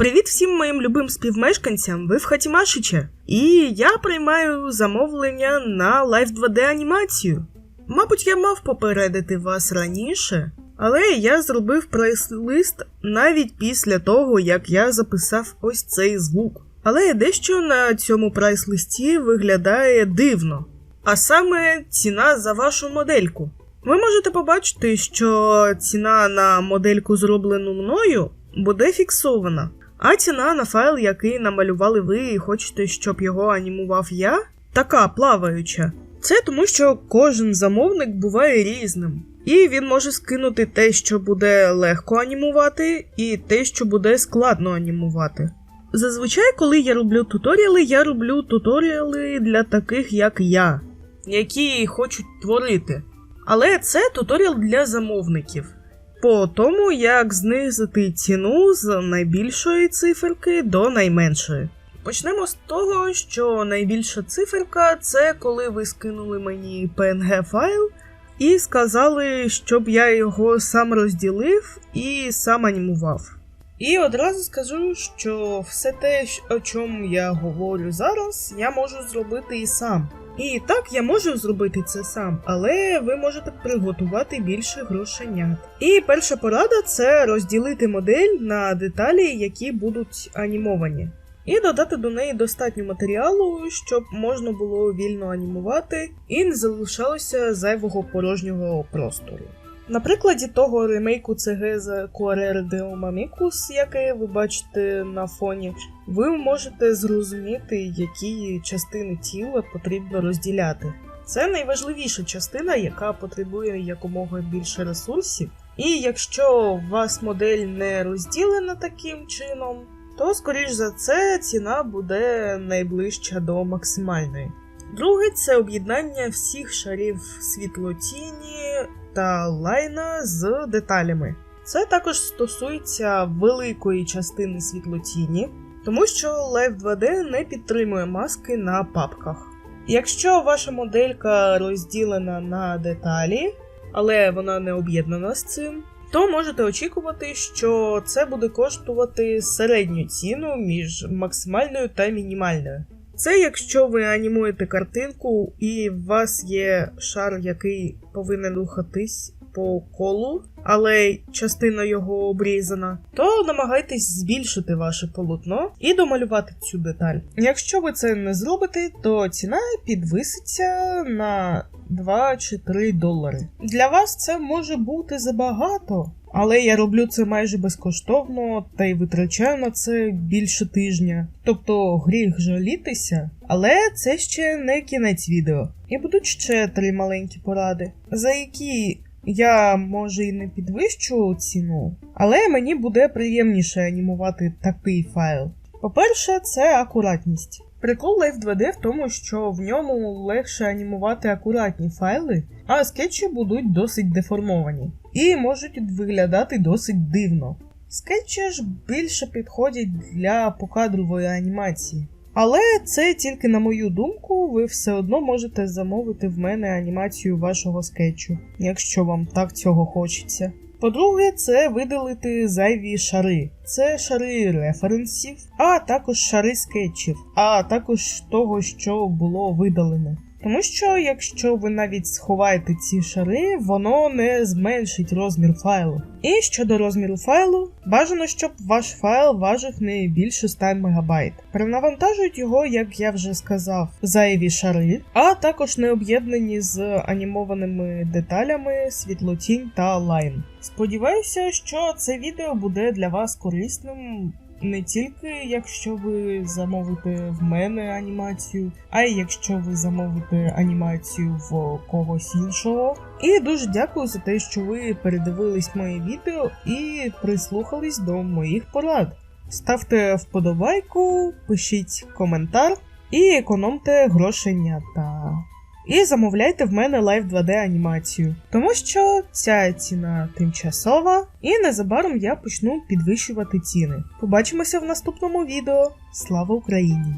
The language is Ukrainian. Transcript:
Привіт всім моїм любим співмешканцям, ви в хаті Машича. І я приймаю замовлення на Live 2D анімацію. Мабуть, я мав попередити вас раніше, але я зробив прайс-лист навіть після того, як я записав ось цей звук. Але дещо на цьому прайс-листі виглядає дивно. А саме ціна за вашу модельку. Ви можете побачити, що ціна на модельку, зроблену мною, буде фіксована. А ціна на файл, який намалювали ви і хочете, щоб його анімував я, така плаваюча. Це тому, що кожен замовник буває різним. І він може скинути те, що буде легко анімувати, і те, що буде складно анімувати. Зазвичай, коли я роблю туторіали, я роблю туторіали для таких, як я, які хочуть творити. Але це туторіал для замовників. По тому, як знизити ціну з найбільшої циферки до найменшої. Почнемо з того, що найбільша циферка це коли ви скинули мені PNG файл і сказали, щоб я його сам розділив і сам анімував. І одразу скажу, що все те, о чому я говорю зараз, я можу зробити і сам. І так, я можу зробити це сам, але ви можете приготувати більше грошенят. І перша порада це розділити модель на деталі, які будуть анімовані. І додати до неї достатньо матеріалу, щоб можна було вільно анімувати і не залишалося зайвого порожнього простору. На прикладі того ремейку CG з QRR Deo Mamicus, яке ви бачите на фоні, ви можете зрозуміти, які частини тіла потрібно розділяти. Це найважливіша частина, яка потребує якомога більше ресурсів. І якщо у вас модель не розділена таким чином, то, скоріш за це, ціна буде найближча до максимальної. Друге це об'єднання всіх шарів світлотіні та лайна з деталями. Це також стосується великої частини світлотіні, тому що Live 2D не підтримує маски на папках. Якщо ваша моделька розділена на деталі, але вона не об'єднана з цим, то можете очікувати, що це буде коштувати середню ціну між максимальною та мінімальною. Це якщо ви анімуєте картинку, і у вас є шар, який повинен рухатись по колу, але частина його обрізана, то намагайтесь збільшити ваше полотно і домалювати цю деталь. Якщо ви це не зробите, то ціна підвиситься на 2 чи 3 долари. Для вас це може бути забагато. Але я роблю це майже безкоштовно та й витрачаю на це більше тижня. Тобто гріх жалітися, але це ще не кінець відео. І будуть ще три маленькі поради, за які я може і не підвищу ціну, але мені буде приємніше анімувати такий файл. По-перше, це акуратність. Прикол Live 2D в тому, що в ньому легше анімувати акуратні файли, а скетчі будуть досить деформовані і можуть виглядати досить дивно. Скетчі ж більше підходять для покадрової анімації. Але це тільки на мою думку, ви все одно можете замовити в мене анімацію вашого скетчу, якщо вам так цього хочеться. По-друге, це видалити зайві шари. Це шари референсів, а також шари скетчів, а також того, що було видалене. Тому що, якщо ви навіть сховаєте ці шари, воно не зменшить розмір файлу. І щодо розміру файлу, бажано, щоб ваш файл важив не більше 100 МБ. Перенавантажують його, як я вже сказав, зайві шари, а також не об'єднані з анімованими деталями, світлотінь та лайн. Сподіваюся, що це відео буде для вас корисним не тільки якщо ви замовите в мене анімацію, а й якщо ви замовите анімацію в когось іншого. І дуже дякую за те, що ви передивились моє відео і прислухались до моїх порад. Ставте вподобайку, пишіть коментар і економте грошенята. І замовляйте в мене лайв 2D анімацію, тому що ця ціна тимчасова, і незабаром я почну підвищувати ціни. Побачимося в наступному відео. Слава Україні!